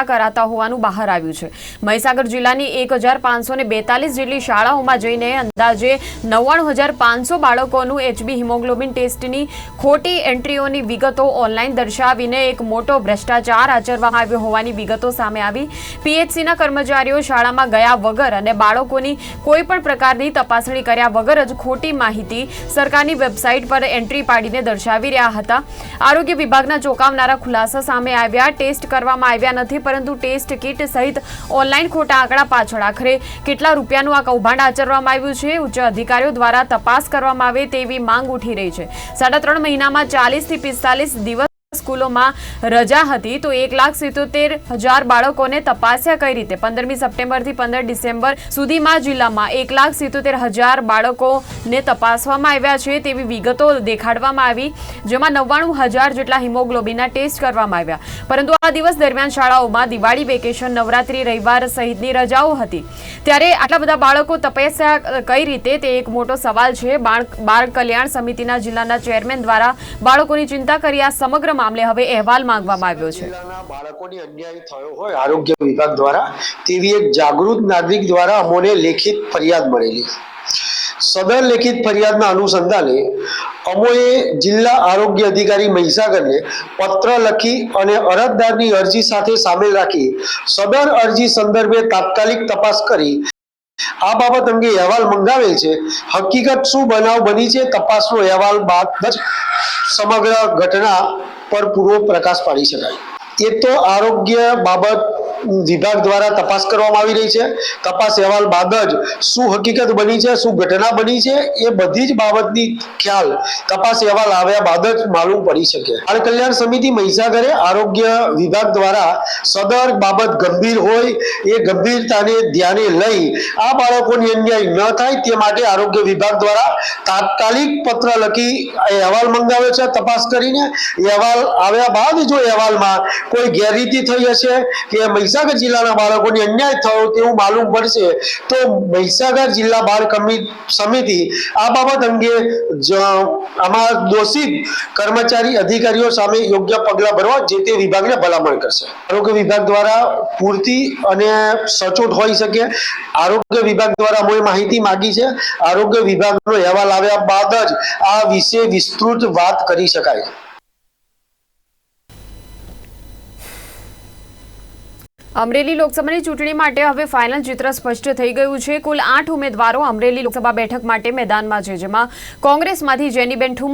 કરાતા હોવાનું બહાર આવ્યું છે. મહીસાગર જિલ્લાની એક હજાર પાંચસો ને બેતાલીસ જેટલી શાળાઓમાં જઈને અંદાજે નવ્વાણું હજાર પાંચસો બાળકોનું એચબી હિમોગ્લોબિન ટેસ્ટની ખોટી એન્ટ્રીઓની વિગતો ઓનલાઈન દર્શાવીને એક મોટો ભ્રષ્ટાચાર આચરવામાં આવ્યો હોવાની વિગતો સામે આવી. પીએચસીના કર્મચારીઓ શાળામાં ગયા વગર અને બાળકોની કોઈ પણ પ્રકારની તપાસણી કર્યા વગર જ ખોટી માહિતી સરકારની વેબસાઇટ પર એન્ટ્રી પાડીને દર્શાવી રહ્યા હતા. આરોગ્ય વિભાગના ચોંકાવનારા ખુલાસા સામે આવ્યા. ટેસ્ટ કરવામાં આવ્યા નથી પરંતુ ટેસ્ટ કિટ સહિત ઓનલાઈન ખોટા આંકડા પાછળ આખરે કેટલા રૂપિયાનું આ કૌભાંડ આચરવામાં આવ્યું છે? ઉચ્ચ અધિકારીઓ દ્વારા તપાસ કરવામાં આવે તેવી માંગ ઉઠી રહી છે. સાડા ત્રણ મહિનામાં ચાલીસથી પિસ્તાલીસ દિવસ સ્કૂલોમાં રજા હતી તો એક લાખ સિત્તોતેર હજાર બાળકોને તપાસ્યા કઈ રીતે? પંદરમી સપ્ટેમ્બરથી પંદર ડિસેમ્બર સુધીમાં જિલ્લામાં એક લાખ સિત્તોતેર હજાર બાળકોને તપાસવામાં આવ્યા છે તેવી વિગતો દેખાડવામાં આવી, જેમાં નવ્વાણું હજાર જેટલા હિમોગ્લોબિનના ટેસ્ટ કરવામાં આવ્યા. પરંતુ આ દિવસ દરમિયાન શાળાઓમાં દિવાળી, વેકેશન, નવરાત્રી, રવિવાર સહિતની રજાઓ હતી. ત્યારે આટલા બધા બાળકો તપાસ્યા કઈ રીતે તે એક મોટો સવાલ છે. બાળ કલ્યાણ સમિતિના જિલ્લાના ચેરમેન દ્વારા બાળકોની ચિંતા કરી આ સમગ્ર મામલે હવે અહેવાલ માંગવામાં આવ્યો છે. બાળકોની અન્યાય થયો હોય આરોગ્ય વિભાગ દ્વારા, તેવી એક જાગૃત નાગરિક દ્વારા અમોને લેખિત ફરિયાદ મળેલી. સદર લેખિત ફરિયાદના અનુસંધાને અમોએ જિલ્લા આરોગ્ય અધિકારી મહીસાગરને પત્ર લખી અને અરજદારની અરજી સાથે સામેલ રાખી સદર અરજી સંદર્ભે તાત્કાલિક તપાસ કરી. આ બાબત અંગે અહેવાલ મંગાવેલ છે. હકીકત શું બનાવ બની છે? તપાસનો અહેવાલ બાદ જ સમગ્ર ઘટના પર પૂરો પ્રકાશ પાડી શકાય. એ તો આરોગ્ય બાબત વિભાગ દ્વારા તપાસ કરવામાં આવી રહી છે. તપાસ અહેવાલ બાદ જ શું હકીકત બની છે, શું ઘટના બની છે, એ બધી જ બાબતની ખ્યાલ તપાસ અહેવાલ આવ્યા બાદ જ માલુમ પડી શકે. બાળ કલ્યાણ સમિતિ મહીસાગરે આરોગ્ય વિભાગ દ્વારા સદર બાબત ગંભીર હોય એ ગંભીરતાને ધ્યાને લઈ આ બાળકોની અન્યાય ન થાય તે માટે આરોગ્ય વિભાગ દ્વારા તાત્કાલિક પત્ર લખી અહેવાલ મંગાવ્યો છે, તપાસ કરીને. અહેવાલ આવ્યા બાદ જો અહેવાલમાં કોઈ ગેરરીતિ થઈ હશે કે મહીસાગર જિલ્લાના બાળકોને અન્યાય થયો તેવું માલુમ પડશે, તો મહીસાગર જિલ્લા બાળ સમિતિ આ બાબત અંગે આમાં દોષિત કર્મચારી અધિકારીઓ સામે યોગ્ય પગલાં ભરવા જે તે વિભાગને ભલામણ કરશે. આરોગ્ય વિભાગ દ્વારા પૂરતી અને સચોટ હોઈ શકે. આરોગ્ય વિભાગ દ્વારા અમે માહિતી માગી છે. આરોગ્ય વિભાગનો અહેવાલ આવ્યા બાદ જ આ વિશે વિસ્તૃત વાત કરી શકાય. અમરેલી લોકસભાની ચૂંટણી માટે હવે ફાઇનલ ચિત્ર સ્પષ્ટ થઈ ગયું છે. કુલ આઠ ઉમેદવારો અમરેલી લોકસભા બેઠક માટે મેદાનમાં છે, જેમાં કોંગ્રેસમાંથી જેનીબેન ઠુમ્મર